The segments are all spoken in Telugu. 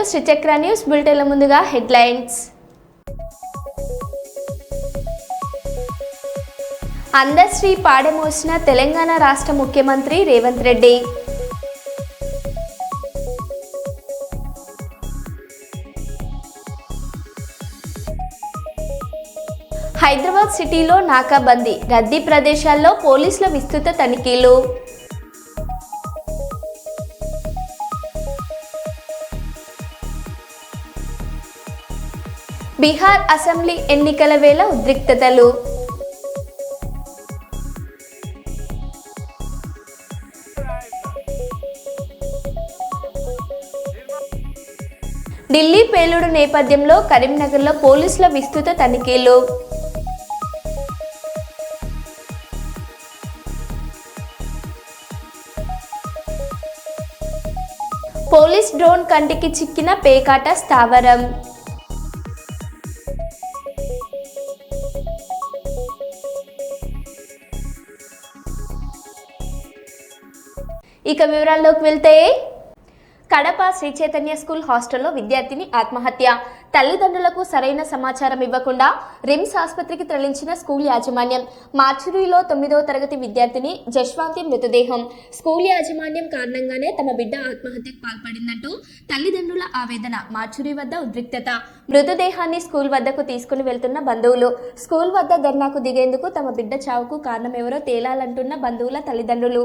టు శ్రీచక్ర న్యూస్ బులెటిన్ల ముందుగా హెడ్లైన్స్. అందశ్రీ పాడెమోసిన తెలంగాణ రాష్ట్ర ముఖ్యమంత్రి రేవంత్ రెడ్డి. హైదరాబాద్ సిటీలో నాకాబందీ రద్దీ ప్రదేశాల్లో పోలీసుల విస్తృత తనిఖీలు. బీహార్ అసెంబ్లీ ఎన్నికల వేళ ఉద్రిక్తతలు. ఢిల్లీ పేలుడు నేపథ్యంలో కరీంనగర్లో పోలీసుల విస్తృత తనిఖీలు. పోలీస్ డ్రోన్ కంటికి చిక్కిన పేకాట స్థావరం. ఇక వివరాల్లోకి వెళ్తే కడప శ్రీ చైతన్య స్కూల్ హాస్టల్లో విద్యార్థిని ఆత్మహత్య. తల్లిదండ్రులకు సరైన సమాచారం ఇవ్వకుండా రిమ్స్ ఆసుపత్రికి తరలించిన స్కూల్ యాజమాన్యం మార్చురీలో తొమ్మిదవ తరగతి విద్యార్థిని జశ్వాంతి మృతదేహం. స్కూల్ యాజమాన్యం కారణంగానే తమ బిడ్డ ఆత్మహత్యకు పాల్పడిందంటూ తల్లిదండ్రుల ఆవేదన మార్చురీ వద్ద ఉద్రిక్తత మృతదేహాన్ని స్కూల్ వద్దకు తీసుకుని వెళ్తున్న బంధువులు. స్కూల్ వద్ద ధర్నాకు దిగేందుకు తమ బిడ్డ చావుకు కారణమెవరో తేలాలంటున్న బంధువుల తల్లిదండ్రులు.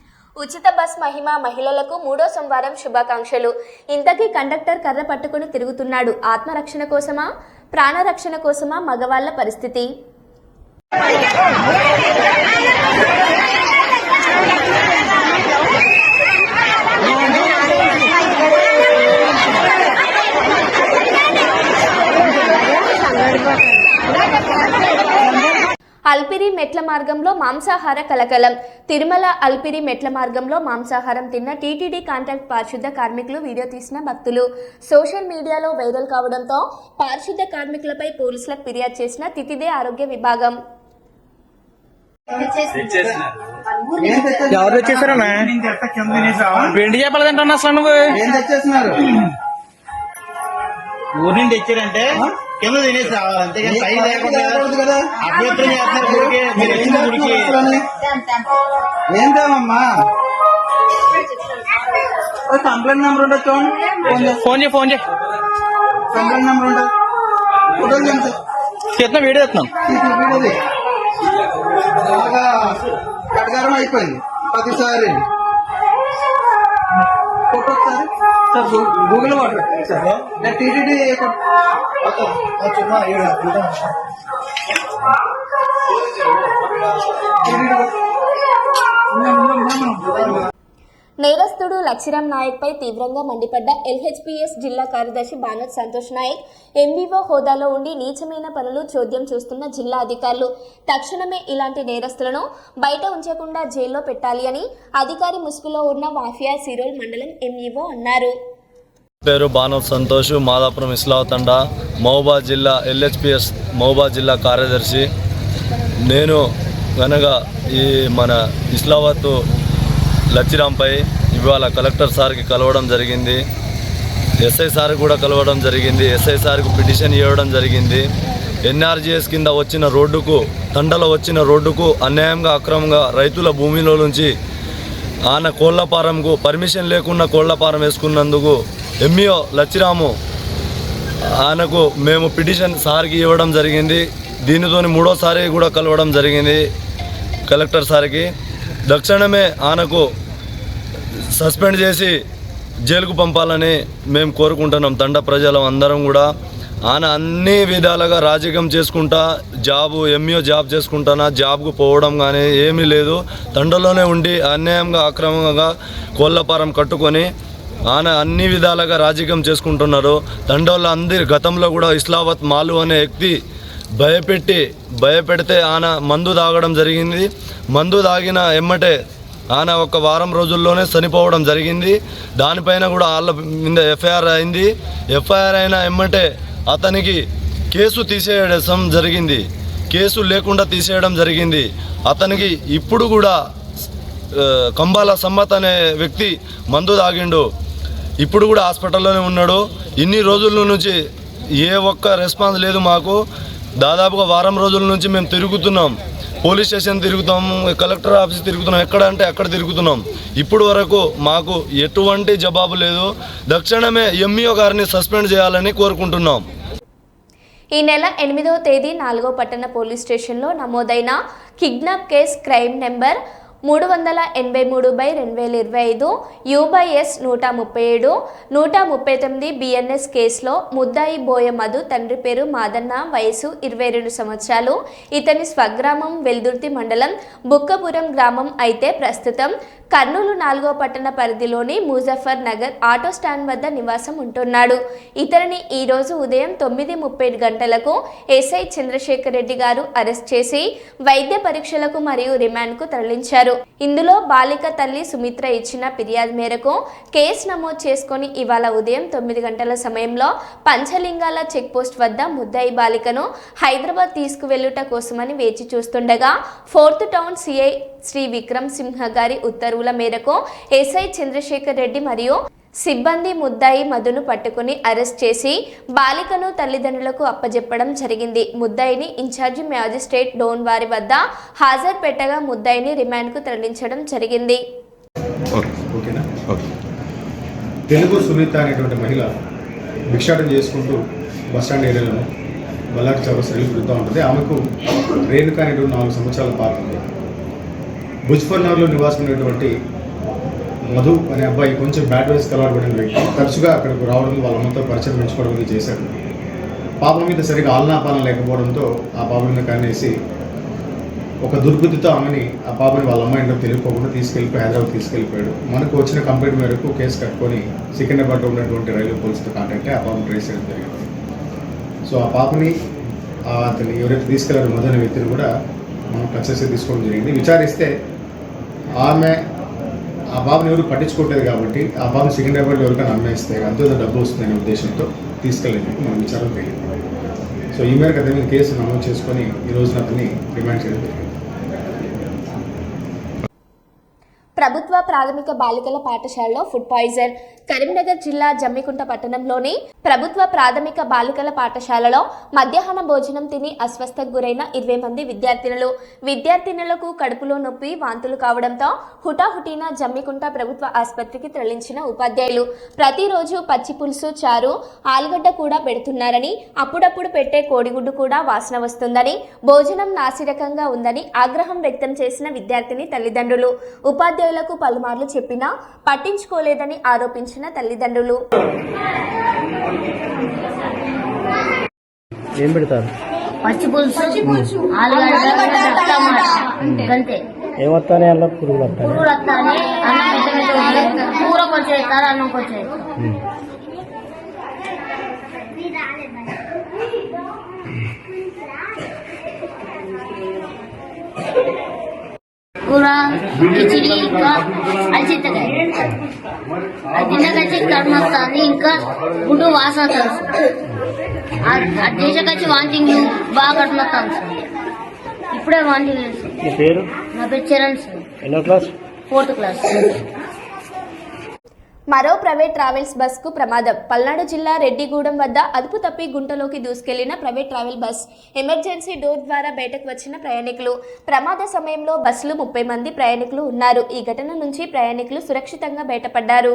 ఉచిత బస్ మహిమ మహిళలకు మూడో సోమవారం శుభాకాంక్షలు. ఇంతకీ కండక్టర్ కర్ర పట్టుకుని తిరుగుతున్నాడు. ఆత్మరక్షణ కోసమా? ప్రాణరక్షణ కోసమా? మగవాళ్ళ పరిస్థితి? అల్పిరి మెట్ల మార్గంలో మాంసాహార కలకలం. తిరుమల అల్పిరి మెట్ల మార్గంలో మాంసాహారం తిన్న టీటీడీ కాంట్రాక్ట్ పారిశుద్ధ కార్మికులు వీడియో తీసిన భక్తులు. సోషల్ మీడియాలో వైరల్ కావడంతో పారిశుద్ధ కార్మికులపై పోలీసులకు ఫిర్యాదు చేసిన తితిదే ఆరోగ్య విభాగం? ఎవరు వచ్చేసారన్నా వెండి చేపలు తింటున్నా అసలు నువ్వు? ఊరి నుండి తెచ్చారంటే? కింద తినేసి రావాలి అంతేగాని పై లేకుండా కదా? అభ్యంతరం చేస్తున్నారు గుడికి మీరు వచ్చిన గుడికి ఏం తేమమ్మా కంప్లైంట్ నెంబర్ ఉండదు చూడండి ఫోన్ చేయి. ఫోన్ చేయి కంప్లైంట్ నెంబర్ ఉండదు ఫోటోలు ఎంత చేస్తున్నా వీడియో చేస్తున్నాం వీడియోది బాగా కటకారం అయిపోయింది. ప్రతిసారి. ఫోటో ఒకసారి సార్ గూ- గూగుల్ వాటర్ సార్ నేను టీటీడీ నేరస్తుడు లక్ష్మీరామ్ నాయక్ పై తీవ్రంగా మండిపడ్డ ఎల్హెచ్పిఎస్ జిల్లా కార్యదర్శి బానోత్ సంతోష్ నాయక్ ఎంవీఓ హోదాలో ఉండి నీచమైన పనులు చోద్యం చూస్తున్న జిల్లా అధికారులు. తక్షణమే ఇలాంటి నేరస్తులను బయట ఉంచకుండా జైల్లో పెట్టాలి అని అధికారి ముసుగులో ఉన్న మాఫియా సిరోల్ మండలం ఎంఈఓ అన్నారు. పేరు బానవ్ సంతోష్ మాదాపురం ఇస్లావతండ తండా జిల్లా ఎల్హెచ్పిఎస్ మహబూబాద్ జిల్లా కార్యదర్శి. నేను కనుక ఈ మన ఇస్లావత్ లచ్చిరాంపై ఇవాళ కలెక్టర్ సార్కి కలవడం జరిగింది. ఎస్ఐ సార్ కూడా కలవడం జరిగింది. ఎస్ఐ సార్కు పిటిషన్ ఇవ్వడం జరిగింది. ఎన్ఆర్జీఎస్ కింద వచ్చిన రోడ్డుకు తండలో వచ్చిన రోడ్డుకు అన్యాయంగా అక్రమంగా రైతుల భూమిలో నుంచి ఆయన కోళ్ళపారంకు పర్మిషన్ లేకుండా కోళ్ళపారం వేసుకున్నందుకు ఎంఈఓ లచ్చిరాము ఆయనకు మేము పిటిషన్ సార్కి ఇవ్వడం జరిగింది. దీనితో మూడోసారి కూడా కలవడం జరిగింది కలెక్టర్ సార్కి. తక్షణమే ఆయనకు సస్పెండ్ చేసి జైలుకు పంపాలని మేము కోరుకుంటున్నాం. తండ ప్రజలం అందరం కూడా. ఆయన అన్ని విధాలుగా రాజకీయం చేసుకుంటా జాబు ఎంఈఓ జాబ్ చేసుకుంటానా జాబ్కు పోవడం కానీ ఏమీ లేదు. తండలోనే ఉండి అన్యాయంగా అక్రమంగా కోళ్ళపారం కట్టుకొని ఆయన అన్ని విధాలుగా రాజకీయం చేసుకుంటున్నారు. తండోళ్ళ అందరి గతంలో కూడా ఇస్లావత్ మాలు అనే వ్యక్తి భయపెట్టి భయపెడితే ఆయన మందు తాగడం జరిగింది. మందు తాగిన ఎమ్మటే ఆయన ఒక వారం రోజుల్లోనే చనిపోవడం జరిగింది. దానిపైన కూడా వాళ్ళ మీద ఎఫ్ఐఆర్ అయింది. ఎఫ్ఐఆర్ అయిన ఎమ్మటే అతనికి కేసు తీసేయడం జరిగింది. కేసు లేకుండా తీసేయడం జరిగింది. అతనికి ఇప్పుడు కూడా కంబాల సమ్మత్ అనే వ్యక్తి మందు తాగిండు. ఇప్పుడు కూడా హాస్పిటల్లోనే ఉన్నాడు. ఇన్ని రోజుల నుంచి ఏ ఒక్క రెస్పాన్స్ లేదు మాకు. దాదాపుగా వారం రోజుల నుంచి మేము తిరుగుతున్నాం. పోలీస్ స్టేషన్ తిరుగుతాము కలెక్టర్ ఆఫీస్ తిరుగుతున్నాం ఎక్కడ అంటే అక్కడ తిరుగుతున్నాం. ఇప్పుడు వరకు మాకు ఎటువంటి జవాబు లేదు. తక్షణమే ఎంఈఓ గారిని సస్పెండ్ చేయాలని కోరుకుంటున్నాం. ఈ నెల ఎనిమిదవ తేదీ నాలుగో పట్టణ పోలీస్ స్టేషన్లో నమోదైన కిడ్నాప్ కేస్ క్రైమ్ నెంబర్ మూడు వందల ఎనభై మూడు బై రెండు వేల ఇరవై ఐదు యూబైఎస్ నూట ముప్పై ఏడు నూట ముప్పై తొమ్మిది బిఎన్ఎస్ కేసులో ముద్దాయి బోయ మధు తండ్రి పేరు మాదన్న వయసు ఇరవై రెండు సంవత్సరాలు. ఇతని స్వగ్రామం వెల్దుర్తి మండలం బుక్కపురం గ్రామం అయితే ప్రస్తుతం కర్నూలు నాలుగో పట్టణ పరిధిలోని ముజఫర్ నగర్ ఆటో స్టాండ్ వద్ద నివాసం ఉంటున్నాడు. ఇతనిని ఈరోజు ఉదయం తొమ్మిది ముప్పై గంటలకు ఎస్ఐ చంద్రశేఖర్ రెడ్డి గారు అరెస్ట్ చేసి వైద్య పరీక్షలకు మరియు రిమాండ్కు తరలించారు. ఇందులో బాలిక తల్లి సుమిత్ర ఇచ్చిన ఫిర్యాదు మేరకు కేసు నమోదు చేసుకొని ఇవాళ ఉదయం తొమ్మిది గంటల సమయంలో పంచలింగాల చెక్పోస్ట్ వద్ద ముద్దాయి బాలికను హైదరాబాద్ తీసుకువెళ్ళుట కోసమని వేచి చూస్తుండగా fourth town CI Shri Vikram Simha గారి ఉత్తర్వుల మేరకు ఎస్ఐ చంద్రశేఖర్ రెడ్డి మరియు సిబ్బంది ముద్దాయి మధును పట్టుకుని అరెస్ట్ చేసి బాలికను తల్లిదండ్రులకు అప్పజెప్పడం జరిగింది. ముద్దాయిని ఇన్ఛార్జి మ్యాజిస్ట్రేట్ డోన్ వారి వద్ద హాజరు పెట్టగా ముద్దాయిని రిమాండ్కు తరలించడం జరిగింది. తెలుగు సునీత అనేటువంటి మహిళ భిక్షాటం చేసుకుంటూ బస్టాండ్ ఏరియాలో బల్లాకి చౌరస్ రైలు తిరుగుతూ ఉంటుంది. ఆమెకు రేణుక అనేటువంటి నాలుగు సంవత్సరాల పాత ఉంది. భుజ్ఫర్నగర్లో నివాసం ఉన్నటువంటి మధు అనే అబ్బాయి కొంచెం బ్యాడ్ వైస్ అలవాటు వ్యక్తి. తరచుగా అక్కడికి రావడం వాళ్ళ అమ్మతో పరిచయం పెంచుకోవడం అనేది చేశాడు. పాపం మీద సరిగా ఆలనాపాలన లేకపోవడంతో ఆ పాప మీద కన్నేసి ఒక దుర్బుద్ధితో ఆమెని ఆ పాపని వాళ్ళ అమ్మాయి ఏంటో తెలియకోకుండా తీసుకెళ్ళిపోయి హైదరాబాద్ తీసుకెళ్ళిపోయాడు. మనకు వచ్చిన కంప్లైంట్ మేరకు కేసు కట్టుకొని సికింద్రాబాద్లో ఉన్నటువంటి రైల్వే పోలీసుతో కాంటాక్ట్ అయ్యి ఆ పాపను ట్రేస్ చేయడం జరిగింది. సో ఆ పాపని అతని ఎవరైతే తీసుకెళ్ళారో మొదలైన వ్యక్తిని కూడా మనం తీసుకోవడం జరిగింది. విచారిస్తే ఆమె ఆ బాబుని ఎవరు పట్టించుకోవట్లేదు కాబట్టి ఆ బాబుని సికింద్రాబాద్లో ఎవరికైనా అమ్మేస్తే అంతో డబ్బు వస్తుందనే ఉద్దేశంతో తీసుకెళ్ళేందుకు మనం విచారం తెలియదు సో ఈ మేరకు అతని కేసు నమోదు చేసుకొని ఈ రోజున అతన్ని డిమాండ్ చేయడం జరిగింది. ప్రభుత్వ ప్రాథమిక బాలికల పాఠశాలలో ఫుడ్ పాయిజన్. కరీంనగర్ జిల్లా జమ్మికుంట పట్టణంలోని ప్రభుత్వ ప్రాథమిక బాలికల పాఠశాలలో మధ్యాహ్న భోజనం తిని అస్వస్థకు గురైన ఇరవై మంది విద్యార్థినులు. విద్యార్థినులకు కడుపులో నొప్పి వాంతులు కావడంతో హుటాహుటిన జమ్మికుంట ప్రభుత్వ ఆసుపత్రికి తరలించిన ఉపాధ్యాయులు. ప్రతిరోజు పచ్చి పులుసు చారు ఆలుగడ్డ కూడా పెడుతున్నారని అప్పుడప్పుడు పెట్టే కోడిగుడ్డు కూడా వాసన వస్తుందని భోజనం నాసిరకంగా ఉందని ఆగ్రహం వ్యక్తం చేసిన విద్యార్థిని తల్లిదండ్రులు. ఉపాధ్యాయులకు పలుమార్లు చెప్పినా పట్టించుకోలేదని ఆరోపించిన తల్లిదండ్రులు. ఏం పెడతారు? పచ్చి పులుసు. ఆలుగడ్డ టమాటా అంతే. ఏమొస్తానే అలా పురుగులు వస్తాయి? పురుగులు వస్తానే అన్నం మెత్త మెత్త ఉంటుంది. కూర కొంచెం వేస్తారు అన్నం కొంచెం కూర కిచిడి ఇంకా అల్చిత్తకాయ అది తిన్నకచ్చి వస్తుంది ఇంకా గుడ్డు వాసన వస్తుంది. అది చేసకొచ్చి వాంతింగ్ బాగా వస్తుంది. ఇప్పుడే చేస్తుంది నీ పేరు? నా పేరు చరణ్ సార్. ఎన్నో క్లాస్? ఫోర్త్ క్లాస్ మరో ప్రైవేట్ ట్రావెల్స్ బస్కు ప్రమాదం. పల్నాడు జిల్లా రెడ్డిగూడెం వద్ద అదుపు తప్పి గుంటలోకి దూసుకెళ్ళిన private travel bus emergency door ద్వారా బయటకు వచ్చిన ప్రయాణికులు. ప్రమాద సమయంలో బస్సులో ముప్పై మంది ప్రయాణికులు ఉన్నారు. ఈ ఘటన నుంచి ప్రయాణికులు సురక్షితంగా బయటపడ్డారు.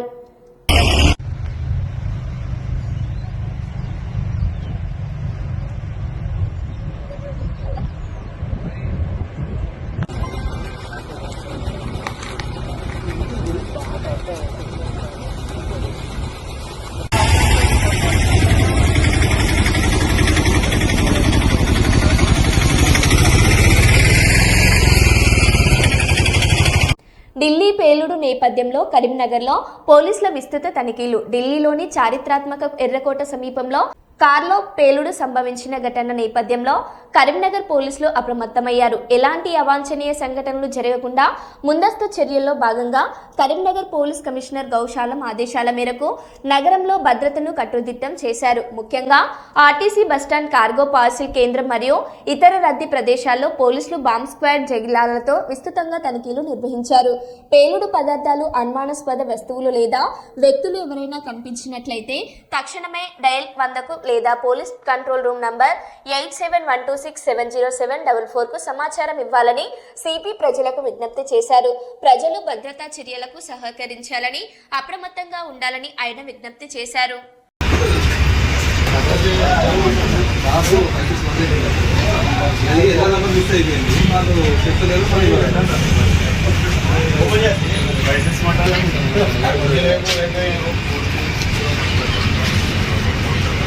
నేపథ్యంలో కరీంనగర్లో పోలీసుల విస్తృత తనిఖీలు. ఢిల్లీలోని చారిత్రాత్మక ఎర్రకోట సమీపంలో కార్లో పేలుడు సంభవించిన ఘటన నేపథ్యంలో కరీంనగర్ పోలీసులు అప్రమత్తమయ్యారు. ఎలాంటి అవాంఛనీయ సంఘటనలు జరగకుండా ముందస్తు చర్యల్లో భాగంగా కరీంనగర్ పోలీస్ కమిషనర్ గౌశాలం ఆదేశాల మేరకు నగరంలో భద్రతను కట్టుదిట్టం చేశారు. ముఖ్యంగా ఆర్టీసీ బస్టాండ్ కార్గో పార్సిల్ కేంద్రం మరియు ఇతర రద్దీ ప్రదేశాల్లో పోలీసులు బాంబ్ స్క్వాడ్ జగిలాలతో విస్తృతంగా తనిఖీలు నిర్వహించారు. పేలుడు పదార్థాలు అనుమానాస్పద వస్తువులు లేదా వ్యక్తులు ఎవరైనా కనిపించినట్లయితే తక్షణమే డయల్ వందకు లేదా police control room number eight seven one two six seven zero seven double ఫోర్కు సమాచారం ఇవ్వాలని సిపి ప్రజలకు విజ్ఞప్తి చేశారు. ప్రజలు భద్రతా చర్యలకు సహకరించాలని అప్రమత్తంగా ఉండాలని ఆయన విజ్ఞప్తి చేశారు. ఇది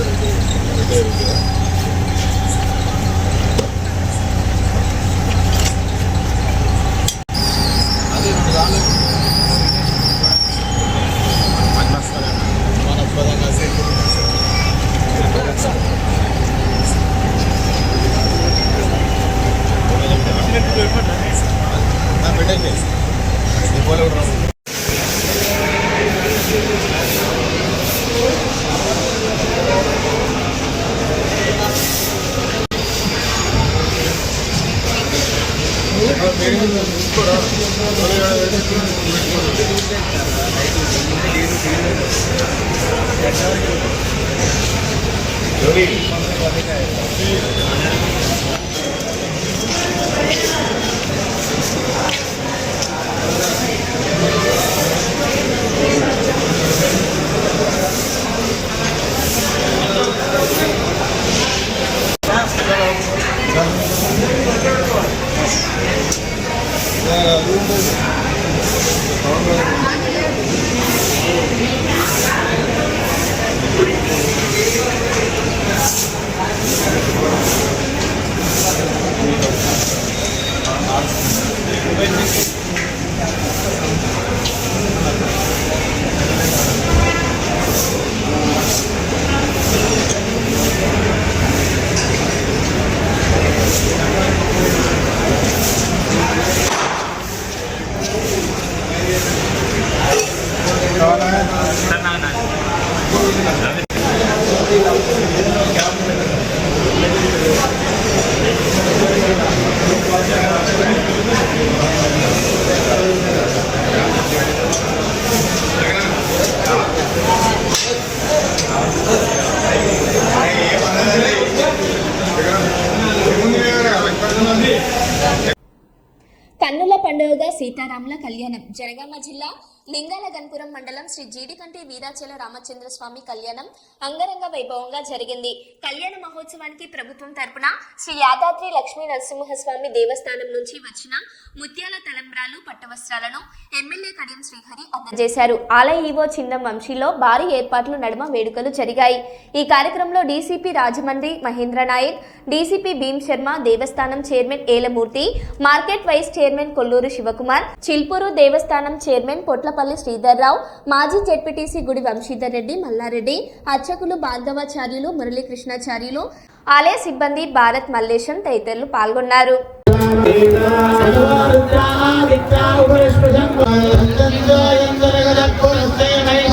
なるほど。శ్రీ జీడికంటి వీరాచల రామచంద్ర స్వామి కళ్యాణం అంగరంగ వైభవంగా జరిగింది. కళ్యాణ మహోత్సవానికి ప్రభుత్వం తరపున శ్రీ యాదాద్రి లక్ష్మీ నరసింహస్వామి దేవస్థానం నుంచి వచ్చిన ముత్యాల తలంబ్రాలు పట్టవస్త్రాలను ఎమ్మెల్యే కడియం శ్రీహరి అందజేశారు. ఆలయ ఈవో చిందం వంశీలో భారీ ఏర్పాట్లు నడుమ వేడుకలు జరిగాయి. ఈ కార్యక్రమంలో డీసీపీ రాజమండ్రి మహేంద్ర నాయక్ డీసీపీ భీమ్ శర్మ దేవస్థానం chairman Elamurthy market vice chairman Kolluru Shivakumar Chilpuru దేవస్థానం చైర్మన్ పొట్లపల్లి శ్రీధర్రావు మాజీ జెడ్పీటీసీ గుడి వంశీధర్ రెడ్డి మల్లారెడ్డి అర్చకులు భార్గవాచార్యులు మురళీకృష్ణాచార్యులు ఆలయ సిబ్బంది భారత్ మల్లేశం తదితరులు పాల్గొన్నారు. उपरिस्पृशं यन्दरगदत्पुरस्तेनैः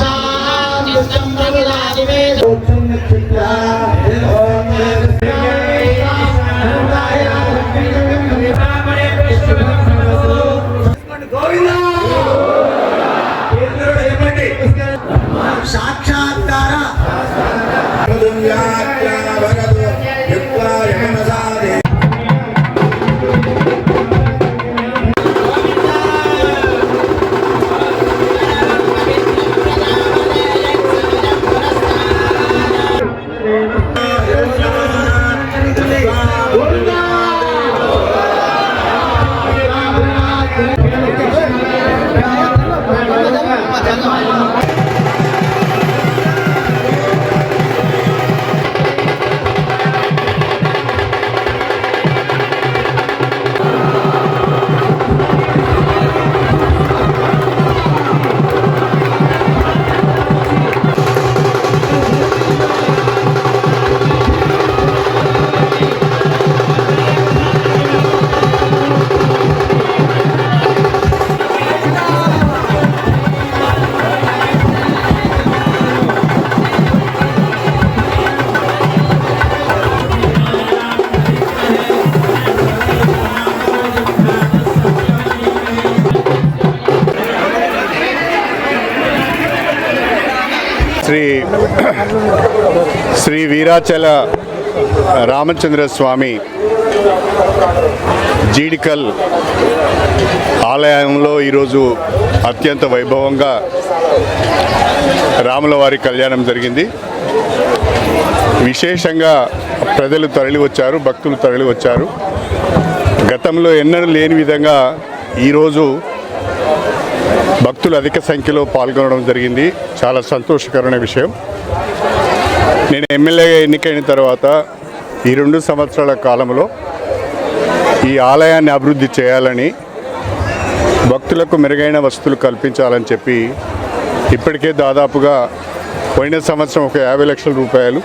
శ్రీ వీరాచల రామచంద్ర స్వామి జీడికల్ ఆలయంలో ఈరోజు అత్యంత వైభవంగా రాములవారి కళ్యాణం జరిగింది. విశేషంగా ప్రజలు తరలి వచ్చారు భక్తులు తరలి వచ్చారు. గతంలో ఎన్నడూ లేని విధంగా ఈరోజు భక్తులు అధిక సంఖ్యలో పాల్గొనడం జరిగింది. చాలా సంతోషకరమైన విషయం. నేను ఎమ్మెల్యేగా ఎన్నికైన తర్వాత ఈ రెండు సంవత్సరాల కాలంలో ఈ ఆలయాన్ని అభివృద్ధి చేయాలని భక్తులకు మెరుగైన వస్తువులు కల్పించాలని చెప్పి ఇప్పటికే దాదాపుగా పోయిన సంవత్సరం ఒక యాభై లక్షల రూపాయలు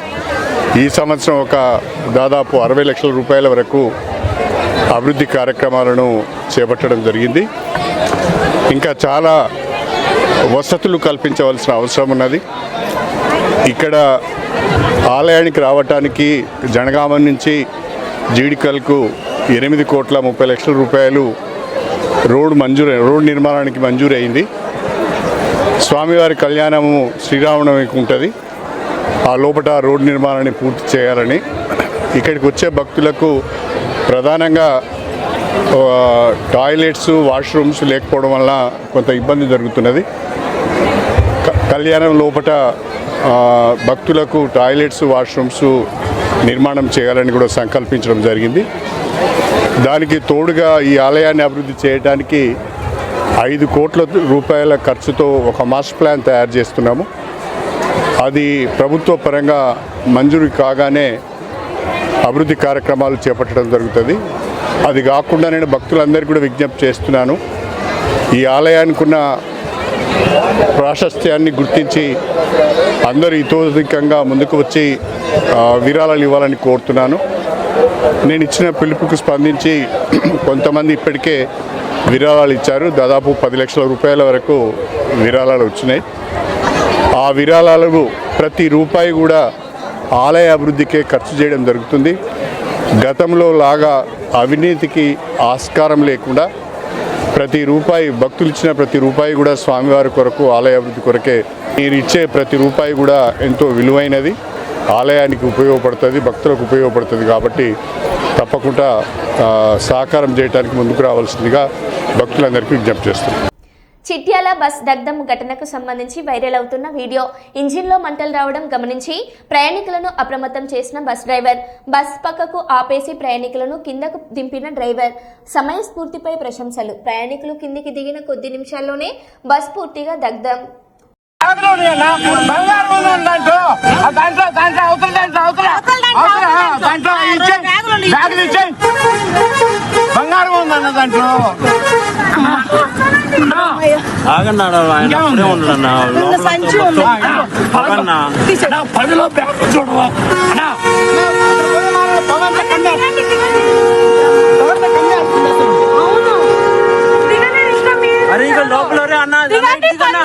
ఈ సంవత్సరం ఒక దాదాపు అరవై లక్షల రూపాయల వరకు అభివృద్ధి కార్యక్రమాలను చేపట్టడం జరిగింది. ఇంకా చాలా వసతులు కల్పించవలసిన అవసరం ఉన్నది. ఇక్కడ ఆలయానికి రావటానికి జనగామ నుంచి జీడికల్కు ఎనిమిది కోట్ల ముప్పై లక్షల రూపాయలు రోడ్ మంజూరు రోడ్ నిర్మాణానికి మంజూరు అయింది. స్వామివారి కళ్యాణము శ్రీరామనవమికి ఉంటుంది. ఆ లోపల రోడ్ నిర్మాణాన్ని పూర్తి చేయాలని ఇక్కడికి వచ్చే భక్తులకు ప్రధానంగా టాయిలెట్స్ వాష్రూమ్స్ లేకపోవడం వల్ల కొంత ఇబ్బంది జరుగుతున్నది. క- కళ్యాణం లోపట భక్తులకు టాయిలెట్స్ వాష్రూమ్స్ నిర్మాణం చేయాలని కూడా సంకల్పించడం జరిగింది. దానికి తోడుగా ఈ ఆలయాన్ని అభివృద్ధి చేయడానికి ఐదు కోట్ల రూపాయల ఖర్చుతో ఒక మాస్టర్ ప్లాన్ తయారు చేస్తున్నాము. అది ప్రభుత్వ పరంగా మంజూరు కాగానే అభివృద్ధి కార్యక్రమాలు చేపట్టడం జరుగుతుంది. అది కాకుండా నేను భక్తులందరికీ కూడా విజ్ఞప్తి చేస్తున్నాను. ఈ ఆలయానికి ఉన్న ప్రాశస్త్యాన్ని గుర్తించి అందరూ ఇతోధికంగా ముందుకు వచ్చి విరాళాలు ఇవ్వాలని కోరుతున్నాను. నేను ఇచ్చిన పిలుపుకు స్పందించి కొంతమంది ఇప్పటికే విరాళాలు ఇచ్చారు. దాదాపు పది లక్షల రూపాయల వరకు విరాళాలు వచ్చినాయి. ఆ విరాళాలకు ప్రతి రూపాయి కూడా ఆలయ అభివృద్ధికే ఖర్చు చేయడం జరుగుతుంది. గతంలో లాగా అవినీతికి ఆస్కారం లేకుండా ప్రతి రూపాయి భక్తులు ఇచ్చిన ప్రతి రూపాయి కూడా స్వామివారి కొరకు ఆలయ అభివృద్ధి కొరకే మీరు ఇచ్చే ప్రతి రూపాయి కూడా ఎంతో విలువైనది. ఆలయానికి ఉపయోగపడుతుంది భక్తులకు ఉపయోగపడుతుంది కాబట్టి తప్పకుండా సహకారం చేయడానికి ముందుకు రావాల్సిందిగా భక్తులందరికీ విజ్ఞప్తి చేస్తున్నాను చిట్యాల బస్ దగ్ధం ఘటనకు సంబంధించి వైరల్ అవుతున్న వీడియో ఇంజిన్లో మంటలు రావడం గమనించి ప్రయాణికులను అప్రమత్తం చేసిన బస్ డ్రైవర్. బస్ పక్కకు ఆపేసి ప్రయాణికులను కిందకు దింపిన డ్రైవర్. సమయస్ఫూర్తిపై ప్రశంసలు. ప్రయాణికులు కిందికి దిగిన కొద్ది నిమిషాల్లోనే బస్ పూర్తిగా దగ్ధం. దాంట్లో దాంట్లో దాంట్లో అవతల దాంట్లో అవతల. బంగారం ఉందన్న దాంట్లో? ఆయన అక్కడే ఉండడన్నా పదిలో బ్యాగ్ చూడవా? అన్నా. అరే ఇక లోపల అన్న అన్న ఇటు దిగన్నా.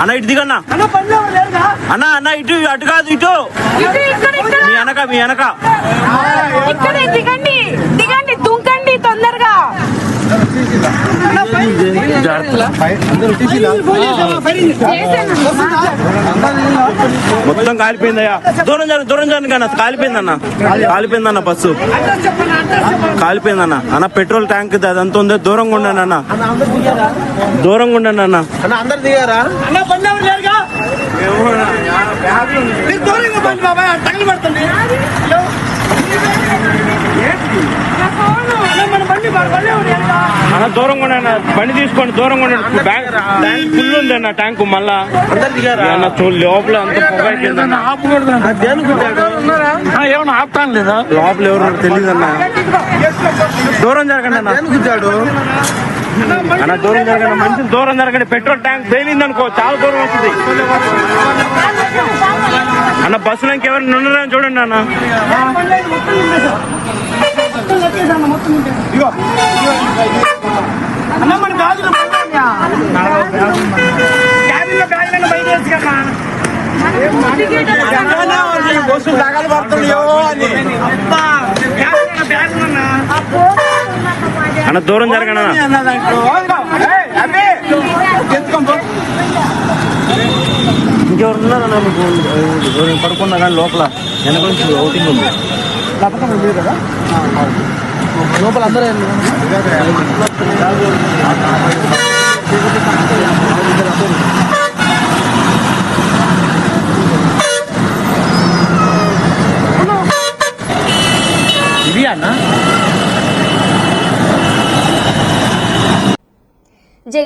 అన్న ఇటు దిగన్నా. అన్న అన్న ఇటు అటు కాదు ఇటు. వెనక మీ వెనక. ఇక్కడే దిగండి దిగండి దుంకండి తొందరగా. మొత్తం కాలిపోయిందయ్యా. దూరం జరగ దూరం జరగ అన్న కాలిపోయిందన్న. కాలిపోయిందన్న బస్సు. కాలిపోయిందన్న. అన్న పెట్రోల్ ట్యాంక్ అదంతా ఉంది. దూరంగా ఉండండి అన్న. దూరంగా ఉండండి అన్న. అందరు దిగారా? అన్న దూరంగా ఉండండి అన్న. బండి తీసుకోండి దూరంగా ఉండండి. బ్యాంక్ ట్యాంక్ ఫుల్ ఉంది అన్న ట్యాంక్ మళ్ళా. అన్న లోపల అంత ఏమన్నా ఆపుతాను లేదా? లోపల ఎవరు తెలియదు అన్న. దూరం జరగండి అన్న. అన్న దూరం జరగండి మంచి దూరం జరగండి. పెట్రోల్ ట్యాంక్ పేలింది అనుకో చాలా దూరం వస్తుంది అన్న బస్సులో ఇంకెవరైనా ఉన్నారని చూడండి అన్న. బస్సు తగలు పడుతున్నాయో అని. అన్న దూరం జరగండి అన్న ఇంకెవరు ఉన్నారన్న మీకు ఎవరు పడుకున్నా కానీ లోపల వెనక నుంచి ఓటింగ్ ఉంది ఇది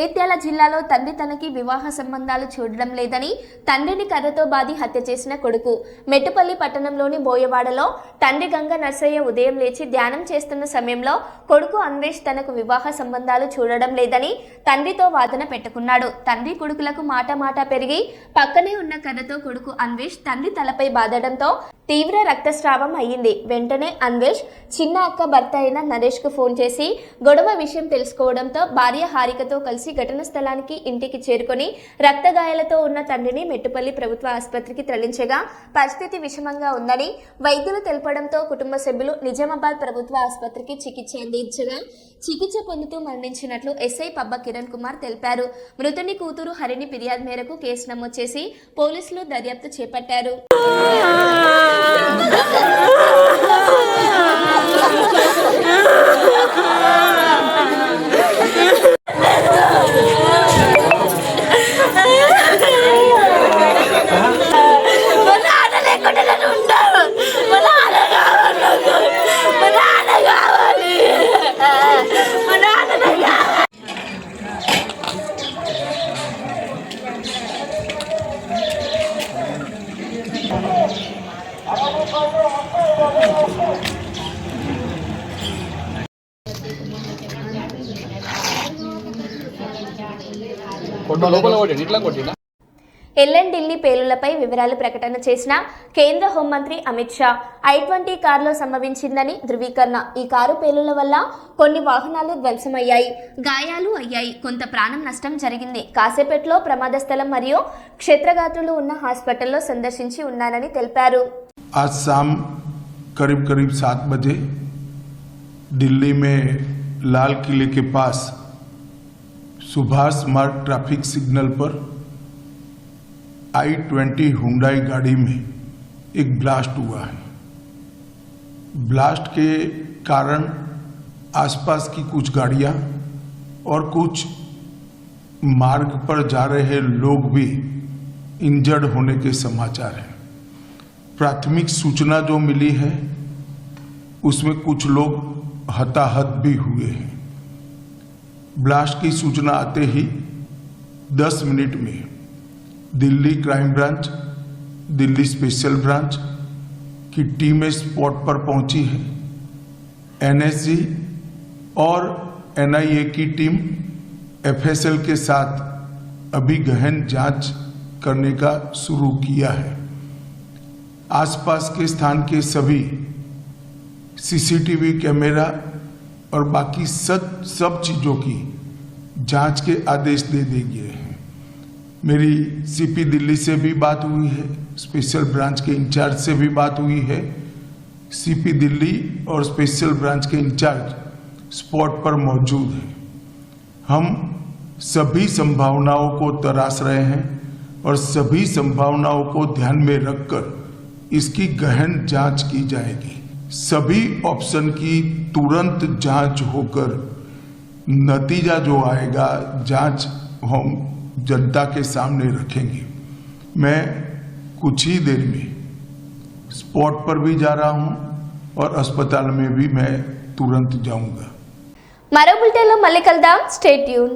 llegué జగిత్యాల జిల్లాలో తండ్రి తనకి వివాహ సంబంధాలు చూడడం లేదని తండ్రిని కర్రతో బాధి హత్య చేసిన కొడుకు. మెట్టుపల్లి పట్టణంలోని బోయవాడలో తండ్రి గంగ నర్సయ్య ఉదయం లేచి ధ్యానం చేస్తున్న సమయంలో కొడుకు అన్వేష్ తనకు వివాహ సంబంధాలు చూడడం లేదని తండ్రితో వాదన పెట్టుకున్నాడు. తండ్రి కొడుకులకు మాట మాట పెరిగి పక్కనే ఉన్న కర్రతో కొడుకు అన్వేష్ తండ్రి తలపై బాధడంతో తీవ్ర రక్తస్రావం అయ్యింది. వెంటనే అన్వేష్ చిన్న అక్క భర్త అయిన నరేష్కు ఫోన్ చేసి గొడవ విషయం తెలుసుకోవడంతో భార్య హారికతో కలిసి ఘటన స్థలానికి ఇంటికి చేరుకొని రక్తగాయాలతో ఉన్న తండ్రిని మెట్టుపల్లి ప్రభుత్వ ఆసుపత్రికి తరలించగా పరిస్థితి విషమంగా ఉందని వైద్యులు తెలపడంతో కుటుంబ సభ్యులు నిజామాబాద్ ప్రభుత్వ ఆసుపత్రికి చికిత్స అందించగా చికిత్స పొందుతూ మరణించినట్లు ఎస్ఐ పబ్బ కిరణ్ కుమార్ తెలిపారు. మృతుని కూతురు హరిని ఫిర్యాదు మేరకు కేసు నమోదు చేసి పోలీసులు దర్యాప్తు చేపట్టారు. ఎల్ఎన్ ఢిల్లీ పేలులపై వివరాలు ప్రకటన చేసిన కేంద్ర హోంమంత్రి అమిత్ షా. ఐ ట్వంటీ కారులో సంభవించిందని ధృవీకరణ. ఈ కారు పేలుల వల్ల కొన్ని వాహనాలు ధ్వంసమయ్యాయి. గాయాలు అయ్యాయి. కొంత ప్రాణం నష్టం జరిగింది. కాసేపట్లో ప్రమాద స్థలం మరియు క్షేత్రగాత్రులు ఉన్న హాస్పిటల్లో సందర్శించి ఉన్నానని తెలిపారు. करीब करीब सात बजे दिल्ली में लाल किले के पास सुभाष मार्ग ट्रैफ़िक सिग्नल पर आई ट्वेंटी हुडाई गाड़ी में एक ब्लास्ट हुआ है। ब्लास्ट के कारण आसपास की कुछ गाड़ियाँ और कुछ मार्ग पर जा रहे लोग भी इंजर्ड होने के समाचार हैं। प्राथमिक सूचना जो मिली है, उसमें कुछ लोग हताहत भी हुए हैं। ब्लास्ट की सूचना आते ही 10 मिनट में Delhi crime branch, Delhi special branch की टीमें स्पॉट पर पहुँची है। एनएसजी और एनआईए की टीम एफएसएल के साथ अभी गहन जाँच करने का शुरू किया है। आसपास के स्थान के सभी सीसीटीवी कैमरा और बाकी सब सब चीज़ों की जाँच के आदेश दे दिए गए हैं। मेरी सीपी दिल्ली से भी बात हुई है, स्पेशल ब्रांच के इंचार्ज से भी बात हुई है। सीपी दिल्ली और स्पेशल ब्रांच के इंचार्ज स्पॉट पर मौजूद हैं। हम सभी संभावनाओं को तराश रहे हैं और सभी संभावनाओं को ध्यान में रखकर इसकी गहन जांच की जाएगी सभी ऑप्शन की तुरंत जांच होकर नतीजा जो आएगा जांच हम जनता के सामने रखेंगे मैं कुछ ही देर में स्पॉट पर भी जा रहा हूं और अस्पताल में भी मैं तुरंत जाऊंगा మరో బులెటిన్లో మళ్ళీ కలుద్దాం స్టేట్ ట్యూన్